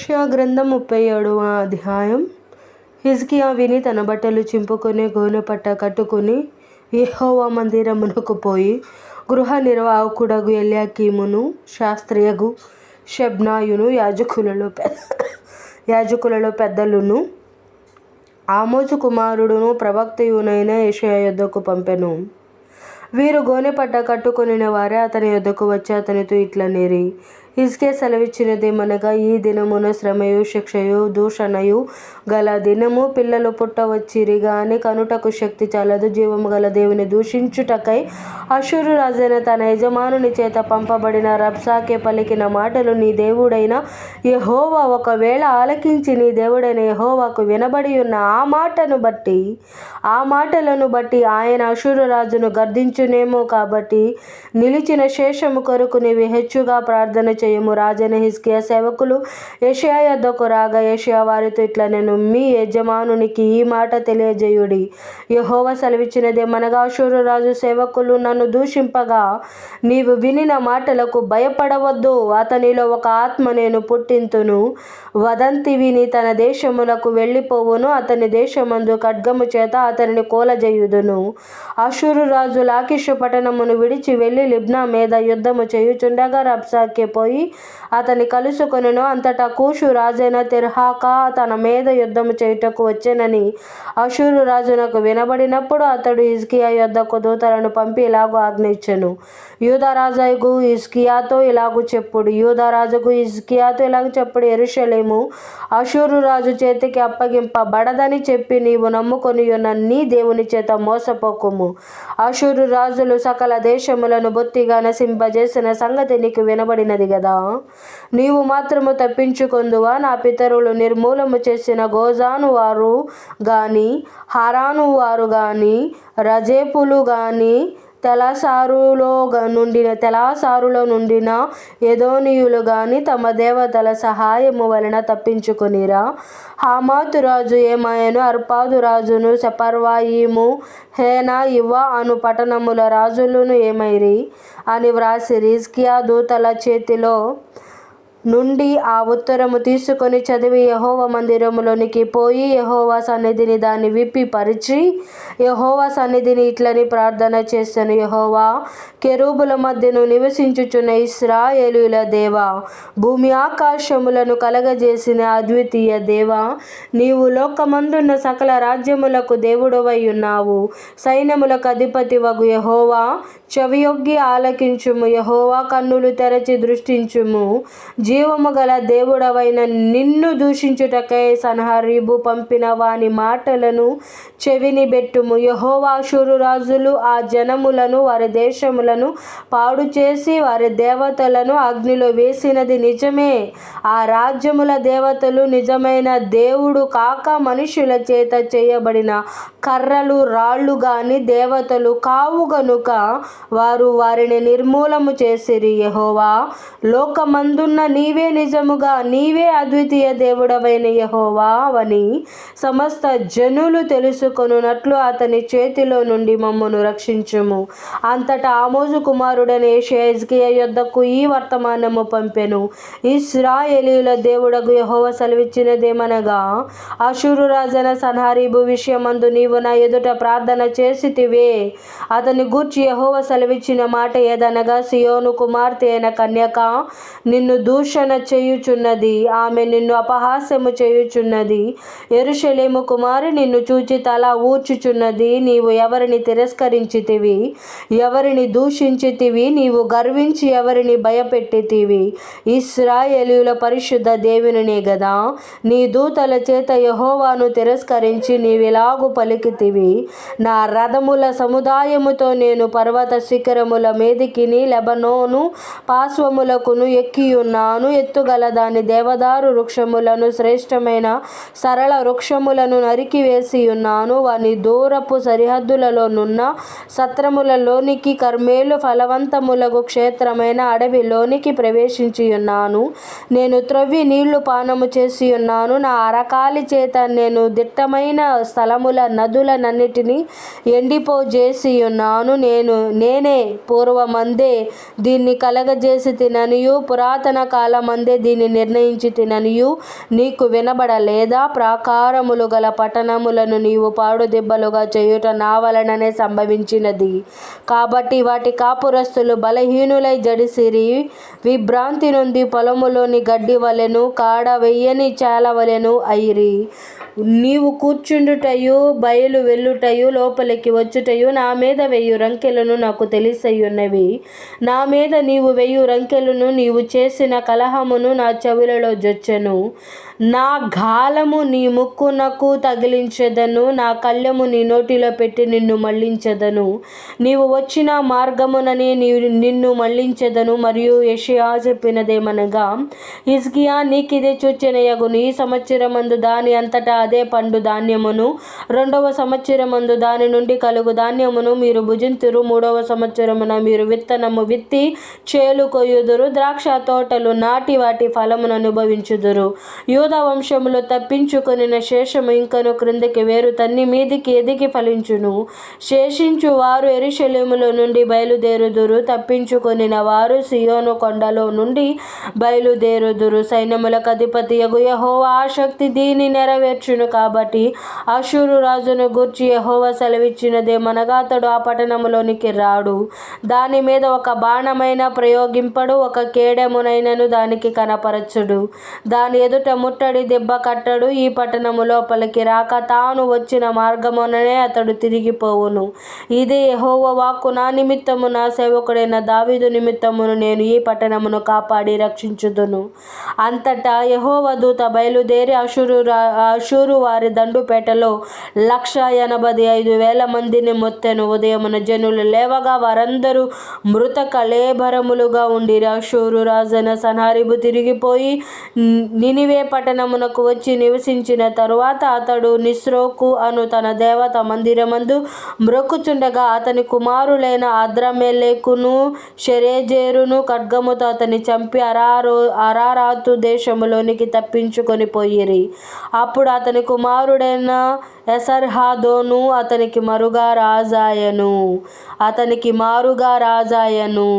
యెషయా గ్రంథం ముప్పై ఏడవ అధ్యాయం. హిజ్కియా విని తన బట్టలు చింపుకొని గోనెపట్ట కట్టుకుని యెహోవా మందిరమునకు పోయి గృహ నిర్వాహకుడగు ఎల్యాకీమును శాస్త్రియగు షెబ్నాయును యాజకులలో పెద్ద యాజకులలో పెద్దలును ఆమోజు కుమారుడును ప్రవక్తయునైన యషయా యొద్దకు పంపెను. వీరు గోనెపట్ట కట్టుకొనిన వారే అతని యొద్దకు వచ్చి అతనితో ఇట్లనిరి ఇసుకే సెలవిచ్చినదేమనగా ఈ దినమున శ్రమయు శిక్షయు దూషణయు గల దినము పిల్లలు పుట్టవచ్చిరి గాని కనుటకు శక్తి చాలదు. జీవము గల దేవుని దూషించుటకై అశురు రాజైన తన యజమానుని చేత పంపబడిన రబ్సాకే పలికిన మాటలు నీ దేవుడైన యహోవా ఒకవేళ ఆలకించి నీ దేవుడైన యహోవాకు వినబడి ఉన్న ఆ మాటను బట్టి ఆ మాటలను బట్టి ఆయన అశురు రాజును గర్దించునేమో కాబట్టి నిలిచిన శేషము కొరకు నీవి హెచ్చుగా ప్రార్థన చేయము. రాజైన హిస్కియా సేవకులు ఏషియా యొద్దకు రాగా ఏషియా వారితో ఇట్లా నేను మీ యజమానునికి ఈ మాట తెలియజేయుడి. యెహోవా సెలవిచ్చినదేమనగా అషూరు రాజు సేవకులు నన్ను దూషింపగా నీవు వినిన మాటలకు భయపడవద్దు. అతనిలో ఒక ఆత్మ నేను పుట్టింతును. వదంతి విని తన దేశములకు వెళ్ళిపోవును. అతని దేశమందు ఖడ్గము చేత అతనిని కోలజేయుదును. అశూరు రాజు లాకిషు పట్టణమును విడిచి వెళ్ళి లిబ్నా మీద యుద్ధము చేయుచుండగా రబ్సాకే పోయి అతని కలుసుకొనెను. అంతటా కూషు రాజైన తిర్హాకా తన మీద యుద్ధము చేయుటకు వచ్చెనని అషూరు రాజునకు వినబడినప్పుడు అతడు ఇస్కియా యొద్దకు దూతలను పంపి ఇలాగూ ఆజ్ఞ యూదరాజుకు ఇస్కియాతో ఇలాగు చెప్పుడు. యూదరాజుకు ఇస్కియాతో ఇలాగ చెప్పుడు. ఎరుషలేము అషూరు రాజు చేతికి అప్పగింపబడదని చెప్పి నీవు నమ్ముకొని ఉన్న నీ దేవుని చేత మోసపోకుము. అషూరు రాజులు సకల దేశములను బొత్తిగా నశింపజేసిన సంగతి నీకు వినబడినది కదా నీవు మాత్రము తప్పించుకొందువా? నా పితరులు నిర్మూలము చేసిన గోజాను వారు గాని హారాను వారు గాని రజేపులు గాని తెలసారులో నుండిన తెలాసారులో నుండిన యదోనియులు గాని తమ దేవతల సహాయము వలన తప్పించుకునిరా. హామాతు రాజు ఏమాయను అర్పాదు రాజును సెపర్వాయిము హేనా ఇవ్వ అను పట్టణముల రాజులను ఏమైరి? అని వ్రాసిరి హిజ్కియా దూతల చేతిలో నుండి ఆ ఉత్తరము తీసుకొని చదివి యహోవ మందిరములోనికి పోయి యహోవా సన్నిధిని దాన్ని విప్పి పరిచి యహోవా సన్నిధిని ఇట్లని ప్రార్థన చేశాను యహోవా కెరూబుల మధ్యను నివసించుచున్న ఇస్రాయేలుల దేవా భూమి ఆకాశములను కలగజేసిన అద్వితీయ దేవా నీవు లోకమందున్న సకల రాజ్యములకు దేవుడవై ఉన్నావు. సైన్యములకు అధిపతి వగు యహోవా చెవియొగ్గి ఆలకించుము యహోవా కన్నులు తెరచి దృష్టించుము. జీవము గల దేవుడవైన నిన్ను దూషించుటకై సన్హరీబు పంపిన వాని మాటలను చెవిని బెట్టుము. యహోవాషురు రాజులు ఆ జనములను వారి దేశములను పాడు చేసి వారి దేవతలను అగ్నిలో వేసినది నిజమే. ఆ రాజ్యముల దేవతలు నిజమైన దేవుడు కాక మనుషుల చేత చేయబడిన కర్రలు రాళ్ళు గాని దేవతలు కావు గనుక వారు వారిని నిర్మూలము చేసిరి. యహోవా లోకమందున్న నీవే నిజముగా నీవే అద్వితీయ దేవుడవైన యెహోవావని సమస్త జనులు తెలుసుకొనున్నట్లు అతని చేతిలో నుండి మమ్మను రక్షించుము. అంతటా ఆమోజు కుమారుడనే షేజ్కియ యొద్దకు ఈ వర్తమానము పంపెను. ఇస్రాయేలీల దేవుడకు యహోవ సెలవిచ్చినదేమనగా అషూరు రాజన సన్హారీబు విషయమందు నీవు నా ఎదుట ప్రార్థన చేసితివే. అతని గూర్చి యహోవ సెలవిచ్చిన మాట ఏదనగా సియోను కుమార్తె అయిన కన్యక నిన్ను దూషణ చేయుచున్నది. ఆమె నిన్ను అపహాస్యము చేయుచున్నది. ఎరుషలేము కుమారి నిన్ను చూచి తల ఊర్చుచున్నది. నీవు ఎవరిని తిరస్కరించితివి? ఎవరిని దూషించితివి? నీవు గర్వించి ఎవరిని భయపెట్టితివి? ఇస్రాయేలీయుల పరిశుద్ధ దేవునినే గదా? నీ దూతల చేత యహోవాను తిరస్కరించి నీవిలాగు పలికితివి. నా రథముల సముదాయముతో నేను పర్వత శిఖరముల మీదికిని లెబనోను పార్శ్వములకును ఎక్కియున్నాను. ఎత్తుగల దాని దేవదారు వృక్షములను శ్రేష్టమైన సరళ వృక్షములను నరికివేసి ఉన్నాను వాని దూరపు సరిహద్దులలోనున్న సత్రములలోనికి కర్మేలు ఫలవంతములకు క్షేత్రమైన అడవిలోనికి ప్రవేశించి ఉన్నాను నేను త్రవ్వి నీళ్ళు పానము చేసి ఉన్నాను నా అరకాలి చేత నేను దిట్టమైన స్థలముల నదులనన్నిటినీ ఎండిపోజేసి ఉన్నాను నేను నేనే పూర్వమందే దీన్ని కలగజేసి తిననియు. పురాతన కాల కాలమందే దీన్ని నిర్ణయించి తిననియు నీకు వినబడలేదా? ప్రాకారములు గల పట్టణములను నీవు పాడుదెబ్బలుగా చేయుట నా వలననే సంభవించినది. కాబట్టి వాటి కాపురస్తులు బలహీనులై జడిసిరి విభ్రాంతి నుండి పొలములోని గడ్డి వలెను కాడ వెయ్యని చాలా వలెను అయిరి. నీవు కూర్చుండుటయు బయలు వెళ్ళుటయు లోపలికి వచ్చుటయు నా మీద వెయ్యి రంకెలను నాకు తెలిసయ్యున్నవి. నా మీద నీవు వెయ్యి రంకెలను నీవు చేసిన కలహమును నా చెవులలో జొచ్చెను. నా గాలము నీ ముక్కునకు తగిలించదను. నా కళ్ళెము నీ నోటిలో పెట్టి నిన్ను మళ్ళించెదను. నీవు వచ్చిన మార్గముననే నీ నిన్ను మళ్ళించెదను. మరియు యషియా చెప్పినదేమనగా హిజ్కియా నీకిదే చొచ్చెనయగును ఈ సంవత్సరమందు దాని అంతటా అదే పండు ధాన్యమును. రెండవ సంవత్సరమందు దాని నుండి కలుగు ధాన్యమును మీరు భుజింతురు. మూడవ సంవత్సరమున మీరు విత్తనము విత్తి చేలు కొయ్యుదురు. ద్రాక్ష తోటలు నాటి వాటి ఫలమును అనుభవించుదురు. యూద వంశములో తప్పించుకొనిన శేషము ఇంకను క్రిందకి వేరు తన్ని మీదికి ఎదిగి ఫలించును. శేషించు వారు ఎరుశలేములో నుండి బయలుదేరుదురు. తప్పించుకొనిన వారు సియోను కొండలో నుండి బయలుదేరుదురు. సైన్యములకు అధిపతి యగు యెహోవా ఆసక్తి దీని నెరవేర్చును కాబట్టి అశూరు రాజును గూర్చి యహోవ సెలవిచ్చినదేమనగా అతడు ఆ పట్టణములోనికి రాడు. దాని మీద ఒక బాణమైన ప్రయోగింపడు ఒక కేడెమునైనను దానికి కనపరచుడు. దాని ఎదుట ముట్టడి దెబ్బ కట్టడు. ఈ పట్టణము లోపలికి రాక తాను వచ్చిన మార్గముననే అతడు తిరిగిపోవును ఇదే యెహోవ వాక్కు. నా నిమిత్తము నా సేవకుడైన దావీదు నిమిత్తమును నేను ఈ పట్టణమును కాపాడి రక్షించుదును. అంతటా యహోవ దూత బయలుదేరి అషూరు అషూరు వారి దండుపేటలో లక్ష ఎనభై ఐదు వేల మందిని మొత్తెను. ఉదయమున జనులు లేవగా వారందరూ మృత కళేభరములుగా ఉండిరి. అషూరు రాజైన సన్హారిబు తిరిగిపోయి నినివే పట్టణమునకు వచ్చి నివసించిన తరువాత అతడు నిస్రోకు అను తన దేవత మందిరమందు మ్రొక్కుచుండగా అతని కుమారులైన అద్రమెలేకును షెరేజేరును ఖడ్గముతో అతని చంపి అరారో అరారాతు దేశములోనికి తప్పించుకొని పోయిరి. అప్పుడు అతని కుమారుడైన ఎసర్హాదోను అతనికి మరుగా రాజాయను. అతనికి మారుగా రాజాయను.